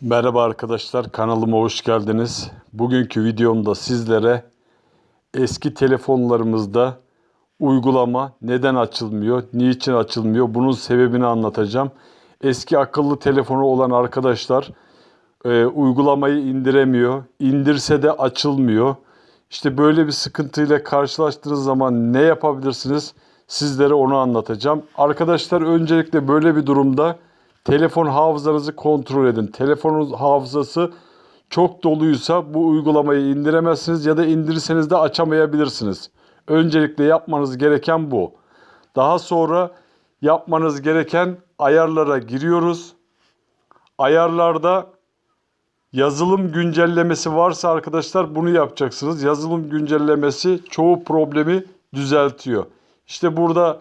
Merhaba arkadaşlar kanalıma hoş geldiniz. Bugünkü videomda sizlere eski telefonlarımızda uygulama neden açılmıyor, niçin açılmıyor bunun sebebini anlatacağım. Eski akıllı telefonu olan arkadaşlar e, uygulamayı indiremiyor, indirse de açılmıyor. İşte böyle bir sıkıntıyla karşılaştığınız zaman ne yapabilirsiniz? Sizlere onu anlatacağım. Arkadaşlar öncelikle böyle bir durumda telefon hafızanızı kontrol edin. Telefonun hafızası çok doluysa bu uygulamayı indiremezsiniz ya da indirirseniz de açamayabilirsiniz. Öncelikle yapmanız gereken bu. Daha sonra yapmanız gereken ayarlara giriyoruz. Ayarlarda yazılım güncellemesi varsa arkadaşlar bunu yapacaksınız. Yazılım güncellemesi çoğu problemi düzeltiyor. İşte burada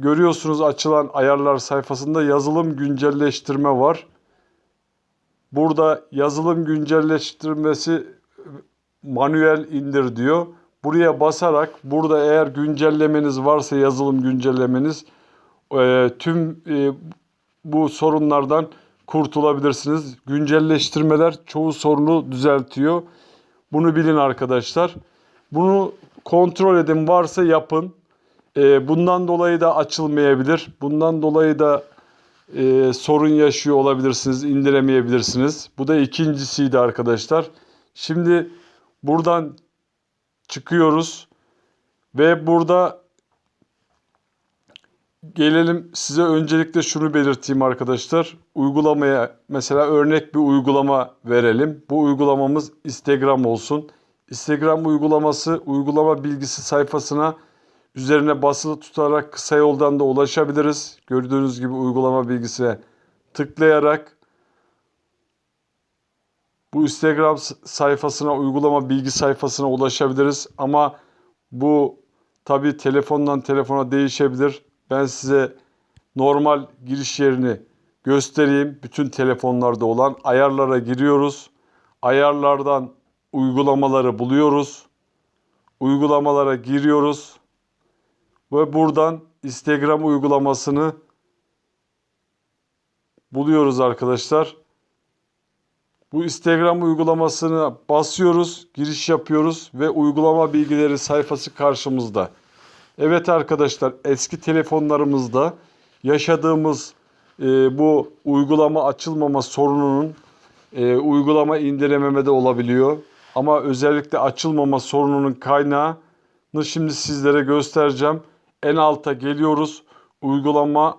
görüyorsunuz açılan ayarlar sayfasında yazılım güncelleştirme var. Burada yazılım güncelleştirmesi manuel indir diyor. Buraya basarak burada eğer güncellemeniz varsa yazılım güncellemeniz e, tüm e, bu sorunlardan kurtulabilirsiniz. Güncelleştirmeler çoğu sorunu düzeltiyor. Bunu bilin arkadaşlar. Bunu kontrol edin varsa yapın. E, bundan dolayı da açılmayabilir. Bundan dolayı da e, sorun yaşıyor olabilirsiniz, indiremeyebilirsiniz. Bu da ikincisiydi arkadaşlar. Şimdi buradan çıkıyoruz ve burada gelelim size öncelikle şunu belirteyim arkadaşlar. Uygulamaya mesela örnek bir uygulama verelim. Bu uygulamamız Instagram olsun. Instagram uygulaması uygulama bilgisi sayfasına Üzerine basılı tutarak kısa yoldan da ulaşabiliriz. Gördüğünüz gibi uygulama bilgisine tıklayarak bu Instagram sayfasına, uygulama bilgi sayfasına ulaşabiliriz. Ama bu tabi telefondan telefona değişebilir. Ben size normal giriş yerini göstereyim. Bütün telefonlarda olan ayarlara giriyoruz. Ayarlardan uygulamaları buluyoruz. Uygulamalara giriyoruz. Ve buradan Instagram uygulamasını buluyoruz arkadaşlar. Bu Instagram uygulamasını basıyoruz, giriş yapıyoruz ve uygulama bilgileri sayfası karşımızda. Evet arkadaşlar eski telefonlarımızda yaşadığımız e, bu uygulama açılmama sorununun e, uygulama indirememede olabiliyor. Ama özellikle açılmama sorununun kaynağını şimdi sizlere göstereceğim. En alta geliyoruz. Uygulama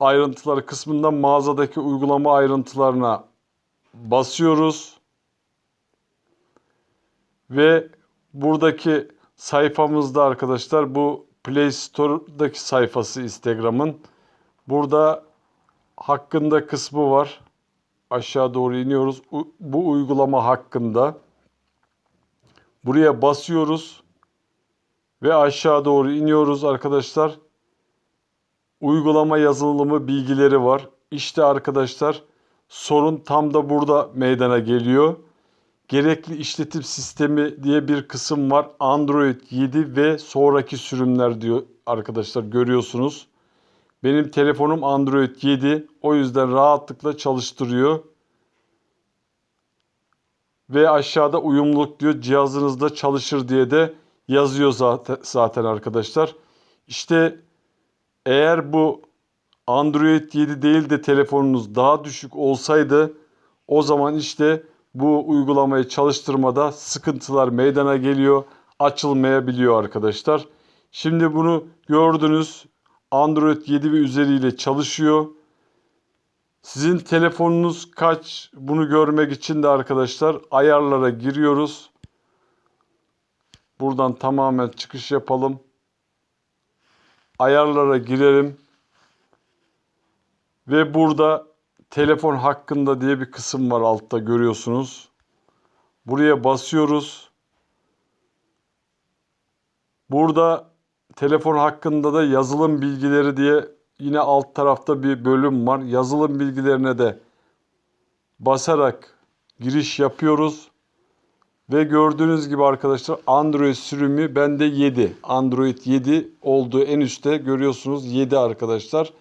ayrıntıları kısmında mağazadaki uygulama ayrıntılarına basıyoruz. Ve buradaki sayfamızda arkadaşlar bu Play Store'daki sayfası Instagram'ın. Burada hakkında kısmı var. Aşağı doğru iniyoruz. Bu uygulama hakkında. Buraya basıyoruz. Ve aşağı doğru iniyoruz arkadaşlar. Uygulama yazılımı bilgileri var. İşte arkadaşlar sorun tam da burada meydana geliyor. Gerekli işletim sistemi diye bir kısım var. Android 7 ve sonraki sürümler diyor arkadaşlar görüyorsunuz. Benim telefonum Android 7. O yüzden rahatlıkla çalıştırıyor. Ve aşağıda uyumluluk diyor cihazınızda çalışır diye de yazıyor zaten, arkadaşlar. İşte eğer bu Android 7 değil de telefonunuz daha düşük olsaydı o zaman işte bu uygulamayı çalıştırmada sıkıntılar meydana geliyor. Açılmayabiliyor arkadaşlar. Şimdi bunu gördünüz. Android 7 ve üzeriyle çalışıyor. Sizin telefonunuz kaç? Bunu görmek için de arkadaşlar ayarlara giriyoruz. Buradan tamamen çıkış yapalım. Ayarlara girelim. Ve burada telefon hakkında diye bir kısım var altta görüyorsunuz. Buraya basıyoruz. Burada telefon hakkında da yazılım bilgileri diye yine alt tarafta bir bölüm var. Yazılım bilgilerine de basarak giriş yapıyoruz. Ve gördüğünüz gibi arkadaşlar Android sürümü bende 7. Android 7 olduğu en üstte görüyorsunuz 7 arkadaşlar.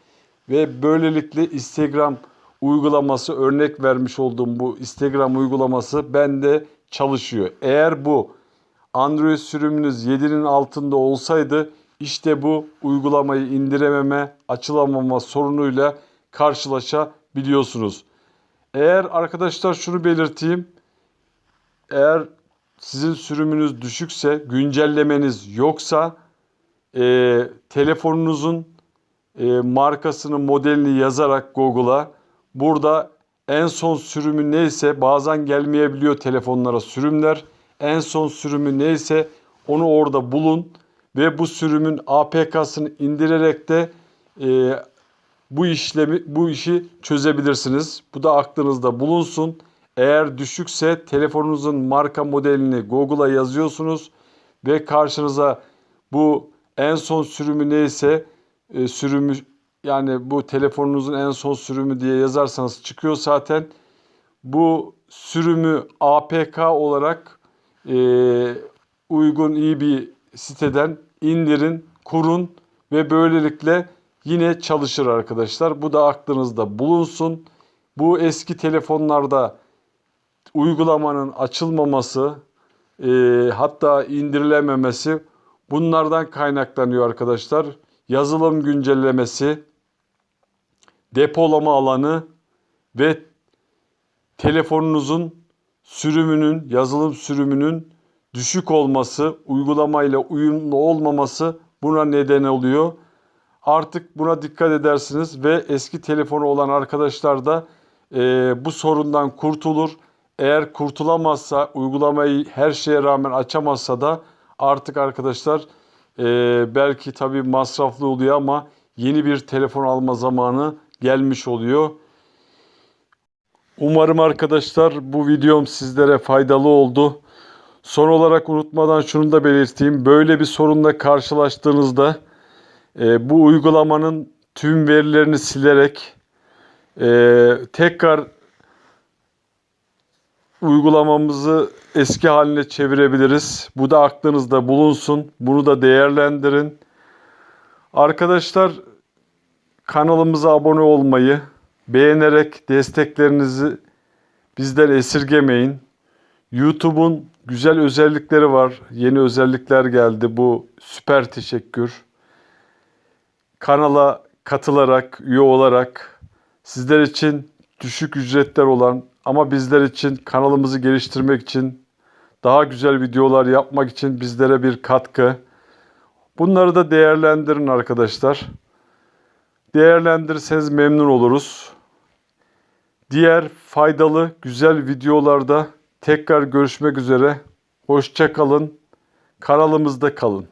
Ve böylelikle Instagram uygulaması örnek vermiş olduğum bu Instagram uygulaması bende çalışıyor. Eğer bu Android sürümünüz 7'nin altında olsaydı işte bu uygulamayı indirememe, açılamama sorunuyla karşılaşabiliyorsunuz. Eğer arkadaşlar şunu belirteyim. Eğer sizin sürümünüz düşükse, güncellemeniz yoksa e, telefonunuzun e, markasını, modelini yazarak Google'a burada en son sürümü neyse bazen gelmeyebiliyor telefonlara sürümler. En son sürümü neyse onu orada bulun ve bu sürümün APK'sını indirerek de e, bu işlemi bu işi çözebilirsiniz. Bu da aklınızda bulunsun. Eğer düşükse telefonunuzun marka modelini Google'a yazıyorsunuz ve karşınıza bu en son sürümü neyse e, sürümü yani bu telefonunuzun en son sürümü diye yazarsanız çıkıyor zaten. Bu sürümü APK olarak e, uygun iyi bir siteden indirin, kurun ve böylelikle yine çalışır arkadaşlar. Bu da aklınızda bulunsun. Bu eski telefonlarda uygulamanın açılmaması e, hatta indirilememesi bunlardan kaynaklanıyor arkadaşlar. Yazılım güncellemesi, depolama alanı ve telefonunuzun sürümünün, yazılım sürümünün düşük olması, uygulamayla uyumlu olmaması buna neden oluyor. Artık buna dikkat edersiniz ve eski telefonu olan arkadaşlar da e, bu sorundan kurtulur. Eğer kurtulamazsa, uygulamayı her şeye rağmen açamazsa da artık arkadaşlar e, belki tabii masraflı oluyor ama yeni bir telefon alma zamanı gelmiş oluyor. Umarım arkadaşlar bu videom sizlere faydalı oldu. Son olarak unutmadan şunu da belirteyim. Böyle bir sorunla karşılaştığınızda e, bu uygulamanın tüm verilerini silerek e, tekrar uygulamamızı eski haline çevirebiliriz. Bu da aklınızda bulunsun. Bunu da değerlendirin. Arkadaşlar kanalımıza abone olmayı, beğenerek desteklerinizi bizden esirgemeyin. YouTube'un güzel özellikleri var. Yeni özellikler geldi. Bu süper teşekkür. Kanala katılarak, üye olarak sizler için düşük ücretler olan ama bizler için kanalımızı geliştirmek için daha güzel videolar yapmak için bizlere bir katkı. Bunları da değerlendirin arkadaşlar. Değerlendirirseniz memnun oluruz. Diğer faydalı güzel videolarda tekrar görüşmek üzere. Hoşça kalın. Kanalımızda kalın.